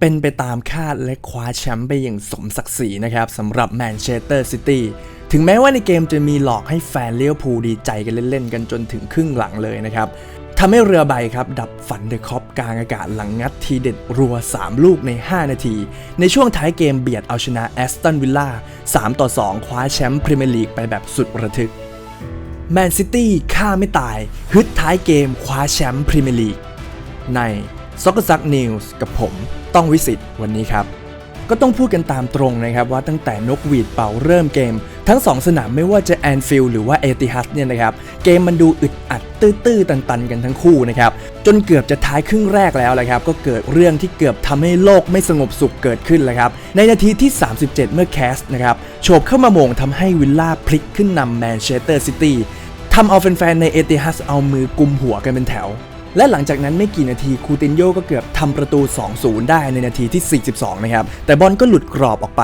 เป็นไปตามคาดและคว้าแชมป์ไปอย่างสมศักดิ์ศรีนะครับสำหรับแมนเชสเตอร์ซิตี้ถึงแม้ว่าในเกมจะมีหลอกให้แฟนเลี้ยวภูดีใจกันเล่นๆ กันจนถึงครึ่งหลังเลยนะครับทำให้เรือใบครับดับฝันเดอะคอปกลางอากาศหลังงัดทีเด็ดรัว 3 ลูกใน 5 นาที ในช่วงท้ายเกมเบียดเอาชนะแอสตันวิลล่า3ต่อ 2 คว้าแชมป์พรีเมียร์ลีกไปแบบสุดระทึกแมนซิตี้ฆ่าไม่ตาย ฮึดท้ายเกมคว้าแชมป์พรีเมียร์ลีกใน ซ็อกกซักนิวส์กับผมต้องวิสิตวันนี้ครับ ก็ต้องพูดกันตามตรงนะครับว่าตั้งแต่นกหวีดเป่าเริ่มเกม ทั้ง 2 สนามไม่ว่าจะแอนฟิลหรือว่าเอติฮัดเนี่ยนะครับ เกมมันดูอึดอัดตื้อๆตันๆ กันทั้งคู่นะครับ จนเกือบจะท้ายครึ่งแรกแล้วแหละครับ ก็เกิดเรื่องที่เกือบทำให้โลกไม่สงบสุขเกิดขึ้นแล้วครับ ในนาทีที่ 37 เมื่อแคสนะครับโฉบเข้ามาโมงทำให้วิลล่าพลิกขึ้นนำแมนเชสเตอร์ซิตี้ทำเอาแฟนๆในเอติฮัดเอามือกุมหัวกันเป็นแถว และหลังจากนั้นไม่กี่นาทีคูตินโยก็เกือบทำประตู 2-0 ได้ในนาทีที่ 42 นะครับ แต่บอลก็หลุดกรอบออกไป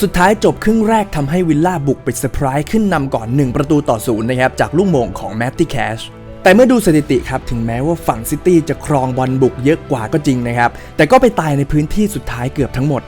สุดท้ายจบครึ่งแรกทำให้วิลล่าบุกไปเซอร์ไพรส์ขึ้นนำก่อน 1 ประตูต่อศูนย์นะครับ จากลูกโมงของแมตตี้แคชแต่เมื่อดูสถิติครับ ถึงแม้ว่าฝั่งซิตี้จะครองบอลบุกเยอะกว่าก็จริงนะครับ แต่ก็ไปตายในพื้นที่สุดท้ายเกือบทั้งหมด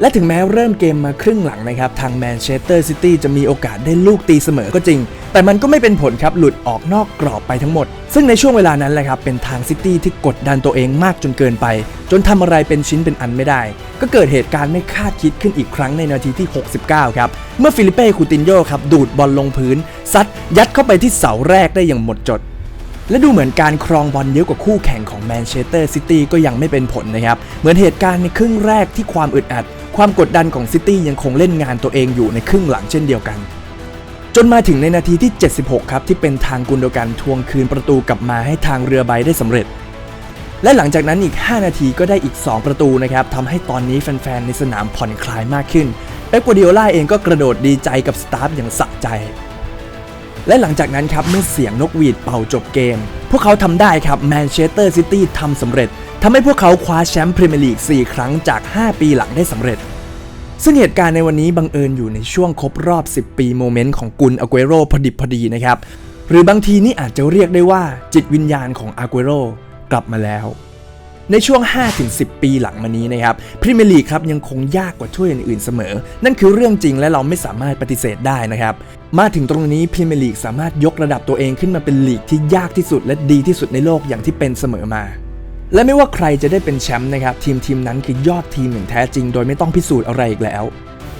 และถึงแม้เริ่มเกมมาครึ่งหลังนะครับ ทางแมนเชสเตอร์ซิตี้จะมีโอกาสได้ลูกตีเสมอก็จริง แต่มันก็ไม่เป็นผลครับ หลุดออกนอกกรอบไปทั้งหมด ซึ่งในช่วงเวลานั้นแหละครับ เป็นทางซิตี้ที่กดดันตัวเองมากจนเกินไป จนทำอะไรเป็นชิ้นเป็นอันไม่ได้ ก็เกิดเหตุการณ์ไม่คาดคิดขึ้นอีกครั้งในนาทีที่ 69 ครับ เมื่อฟิลิเป้คูตินโยครับดูดบอลลงพื้น ซัดยัดเข้าไปที่เสาแรกได้อย่างหมดจดและดูเหมือนการครองบอลเยอะกว่าคู่แข่งของแมนเชสเตอร์ซิตี้ก็ยังไม่เป็นผลนะครับ เหมือนเหตุการณ์ในครึ่งแรกที่ความอึดอัด ความกดดันของซิตี้ยังคงเล่นงานตัวเองอยู่ในครึ่งหลังเช่นเดียวกัน จนมาถึงในนาทีที่ 76 ครับ ที่เป็นทางกุนโดกันทวงคืนประตูกลับมาให้ทางเรือใบได้สำเร็จ และหลังจากนั้นอีก 5 นาทีก็ได้อีก 2 ประตูนะครับทำให้ตอนนี้แฟนๆในสนามผ่อนคลายมากขึ้นเป๊ปกัวดิโอล่าเองก็กระโดดดีใจกับสตาฟอย่างสะใจและหลังจากนั้นครับเมื่อเสียงนกหวีดเป่าจบเกม พวกเขาทำได้ครับแมนเชสเตอร์ซิตี้ทำสำเร็จำให้พวกเขาคว้าแชมป์พรีเมียร์ลีก 4 ครั้งจาก 5 ปีหลังได้สำเร็จ ซึ่งเหตุการณ์ในวันนี้บังเอิญอยู่ในช่วงครบรอบ 10 ปีโมเมนต์ของกุนอาเกโรพอดิบพอดีนะครับ หรือบางทีนี่อาจจะเรียกได้ว่าจิตวิญญาณของอาเกโรกลับมาแล้ว ในช่วง 5-10 ปีหลังมานี้นะครับพรีเมียร์ลีกครับยังคงยากกว่าถ้วยอื่นๆเสมอ นั่นคือเรื่องจริงและเราไม่สามารถปฏิเสธได้นะครับมาถึงตรงนี้พรีเมียร์ลีกสามารถยกระดับตัวเองขึ้นมาเป็นลีกที่ยากที่สุดและดีที่สุดในโลกอย่างที่เป็นเสมอมา และไม่ว่าใครจะได้เป็นแชมป์นะครับทีมทีมนั้นคือยอดทีมอย่างแท้จริง โดยไม่ต้องพิสูจน์อะไรอีกแล้ว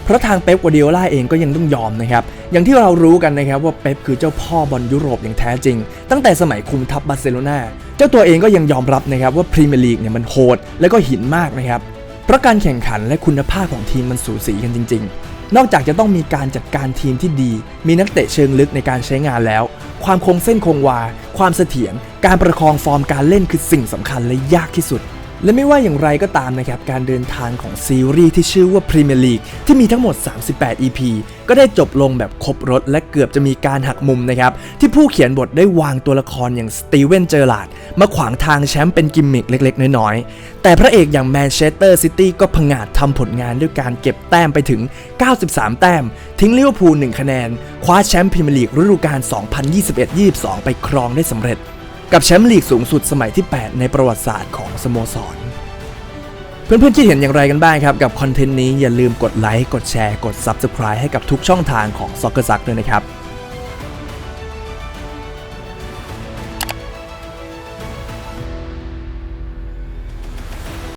เพราะทางเป๊ปกัวดิโอล่าเองก็ยังต้องยอมนะครับ อย่างที่เรารู้กันนะครับว่าเป๊ปคือเจ้าพ่อบอลยุโรปอย่างแท้จริง ตั้งแต่สมัยคุมทัพบาร์เซโลนาเจ้าตัวเองก็ยังยอมรับนะครับว่าพรีเมียร์ลีกเนี่ยมันโหดและก็หินมากนะครับเพราะการแข่งขันและคุณภาพของทีมมันสูสีกันจริง ๆ นอกจากจะต้องมีการจัดการทีมที่ดี มีนักเตะเชิงลึกในการใช้งานแล้ว ความคงเส้นคงวา ความเสถียร การประคองฟอร์มการเล่นคือสิ่งสำคัญและยากที่สุด และไม่ว่าอย่างไรก็ตามนะครับ การเดินทางของซีรีส์ที่ชื่อว่า Premier League ที่มีทั้งหมด 38 EP ก็ได้จบลงแบบครบรถและเกือบจะมีการหักมุมนะครับ ที่ผู้เขียนบทได้วางตัวละครอย่างสตีเวนเจอร์ลาดมาขวางทางแชมป์เป็นกิมมิคเล็กๆ น้อยๆ แต่พระเอกอย่างแมนเชสเตอร์ซิตี้ก็ผงาดทำผลงานด้วยการเก็บแต้มไปถึง 93 แต้ม ทิ้งลิเวอร์พูล1คะแนน คว้าแชมป์พรีเมียร์ลีกฤดูกาล2021-22 ไปครองได้สำเร็จ กับแชมป์ลีกสูงสุดสมัยที่ 8 ในประวัติศาสตร์ของสโมสร เพื่อนๆคิดเห็นอย่างไรกันบ้างครับ กับคอนเทนต์นี้อย่าลืมกดไลค์กดแชร์กด Subscribe ให้กับทุกช่องทางของ s o c c e r s u c k ด้วยนะครับ